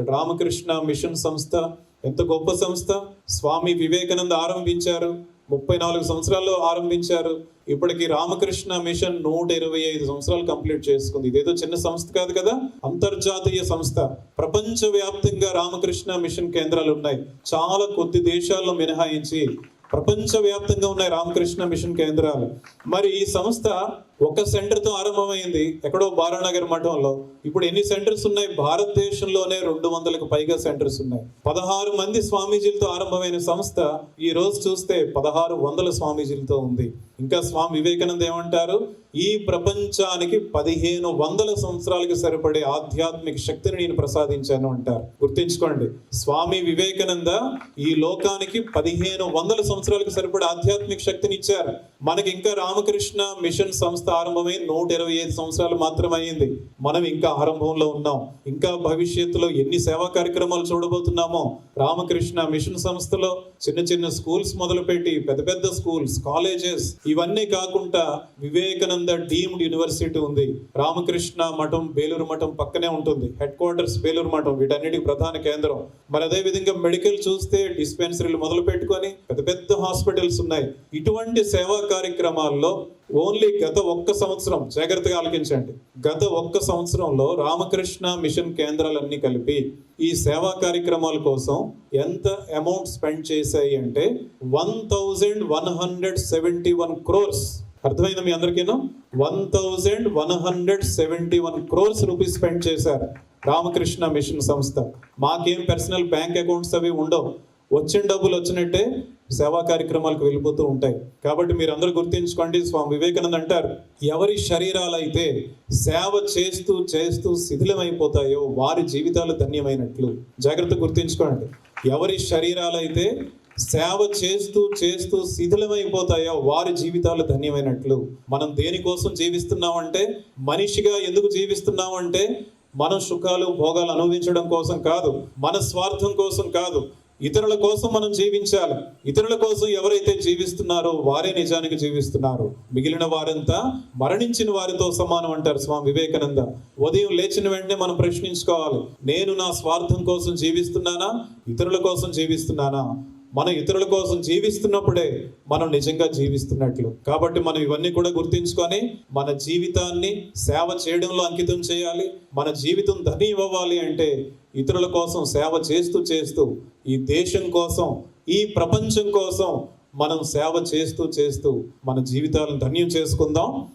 ఇక్కడ రామకృష్ణ మిషన్ సంస్థ ఎంత గొప్ప సంస్థ. స్వామి వివేకానంద ఆరంభించారు ముప్పై నాలుగు సంవత్సరాల్లో ఆరంభించారు. ఇప్పటికి రామకృష్ణ మిషన్ నూట ఇరవై ఐదు సంవత్సరాలు కంప్లీట్ చేసుకుంది. ఇదేదో చిన్న సంస్థ కాదు కదా? అంతర్జాతీయ సంస్థ. ప్రపంచవ్యాప్తంగా రామకృష్ణ మిషన్ కేంద్రాలు ఉన్నాయి. చాలా కొద్ది దేశాల్లో మినహాయించి ప్రపంచవ్యాప్తంగా ఉన్నాయి రామకృష్ణ మిషన్ కేంద్రాలు. మరి ఈ సంస్థ ఒక సెంటర్తో ఆరంభమైంది ఎక్కడో బారానగర్ మఠంలో. ఇప్పుడు ఎన్ని సెంటర్స్ ఉన్నాయి? భారతదేశంలోనే రెండు వందలకు పైగా సెంటర్స్ ఉన్నాయి. పదహారు మంది స్వామీజీలతో ఆరంభమైన సంస్థ ఈ రోజు చూస్తే పదహారు వందల స్వామీజీలతో ఉంది. ఇంకా స్వామి వివేకానంద ఏమంటారు? ఈ ప్రపంచానికి పదిహేను వందల సంవత్సరాలకు సరిపడే ఆధ్యాత్మిక శక్తిని నేను ప్రసాదించాను అంటారు. గుర్తుంచుకోండి స్వామి వివేకానంద ఈ లోకానికి పదిహేను వందల సంవత్సరాలకు సరిపడే ఆధ్యాత్మిక శక్తిని ఇచ్చారు. మనకి ఇంకా రామకృష్ణ మిషన్ సంస్థ ఆరంభమై నూట ఇరవై ఐదు సంవత్సరాలు మాత్రమే అయింది మనం ఇంకా ఆరంభంలో ఉన్నాం. ఇంకా భవిష్యత్తులో ఎన్ని సేవా కార్యక్రమాలు చూడబోతున్నామో రామకృష్ణ మిషన్ సంస్థలో చిన్న చిన్న స్కూల్స్ మొదలుపెట్టి పెద్ద పెద్ద స్కూల్స్ కాలేజెస్ ఇవన్నీ కాకుండా వివేకానంద డీమ్డ్ యూనివర్సిటీ ఉంది. రామకృష్ణ మఠం బేలూరు మఠం పక్కనే ఉంటుంది. హెడ్ క్వార్టర్స్ బేలూరు మఠం వీటన్నిటికి ప్రధాన కేంద్రం. మరి అదే విధంగా మెడికల్ చూస్తే డిస్పెన్సరీలు మొదలు పెట్టుకొని పెద్ద పెద్ద హాస్పిటల్స్ ఉన్నాయి. ఇటువంటి సేవా కార్యక్రమాల్లో ఓన్లీ గత ఒక్క సంవత్సరం జాగ్రత్తగా ఆలకించండి గత ఒక్క సంవత్సరంలో రామకృష్ణ మిషన్ కేంద్రాలన్నీ కలిపి ఈ సేవా కార్యక్రమాల కోసం ఎంత అమౌంట్ స్పెండ్ చేశాయి అంటే one thousand one hundred seventy one crores. అర్థమైంది మీ అందరికీను? One thousand one hundred seventy one crores rupees spend చేశారు రామకృష్ణ మిషన్ సంస్థ. మాకేం పర్సనల్ బ్యాంక్ అకౌంట్స్ అవి ఉండవు. వచ్చిన డబ్బులు వచ్చినట్టే సేవా కార్యక్రమాలకు వెళ్ళిపోతూ ఉంటాయి. కాబట్టి మీరు అందరూ గుర్తుంచుకోండి స్వామి వివేకానంద అంటారు ఎవరి శరీరాలైతే సేవ చేస్తూ చేస్తూ శిథిలమైపోతాయో వారి జీవితాలు ధన్యమైనట్లు. జాగ్రత్త గుర్తుంచుకోండి. ఎవరి శరీరాలైతే సేవ చేస్తూ చేస్తూ శిథిలమైపోతాయో వారి జీవితాలు ధన్యమైనట్లు. మనం దేనికోసం జీవిస్తున్నామంటే మనిషిగా ఎందుకు జీవిస్తున్నామంటే మన సుఖాలు భోగాలు అనుభవించడం కోసం కాదు మన స్వార్థం కోసం కాదు ఇతరుల కోసం మనం జీవించాలి. ఇతరుల కోసం ఎవరైతే జీవిస్తున్నారో వారే నిజానికి జీవిస్తున్నారు. మిగిలిన వారంతా మరణించిన వారితో సమానం అంటారు స్వామి వివేకానంద. ఉదయం లేచిన వెంటనే మనం ప్రశ్నించుకోవాలి నేను నా స్వార్థం కోసం జీవిస్తున్నానా? ఇతరుల కోసం జీవిస్తున్నానా? మనం ఇతరుల కోసం జీవిస్తున్నప్పుడే మనం నిజంగా జీవిస్తున్నట్లు. కాబట్టి మనం ఇవన్నీ కూడా గుర్తించుకొని మన జీవితాన్ని సేవ చేయడంలో అంకితం చేయాలి. మన జీవితం ధన్యం ఇవ్వాలి అంటే ఇతరుల కోసం సేవ చేస్తూ చేస్తూ ఈ దేశం కోసం ఈ ప్రపంచం కోసం మనం సేవ చేస్తూ చేస్తూ మన జీవితాలను ధన్యం చేసుకుందాం.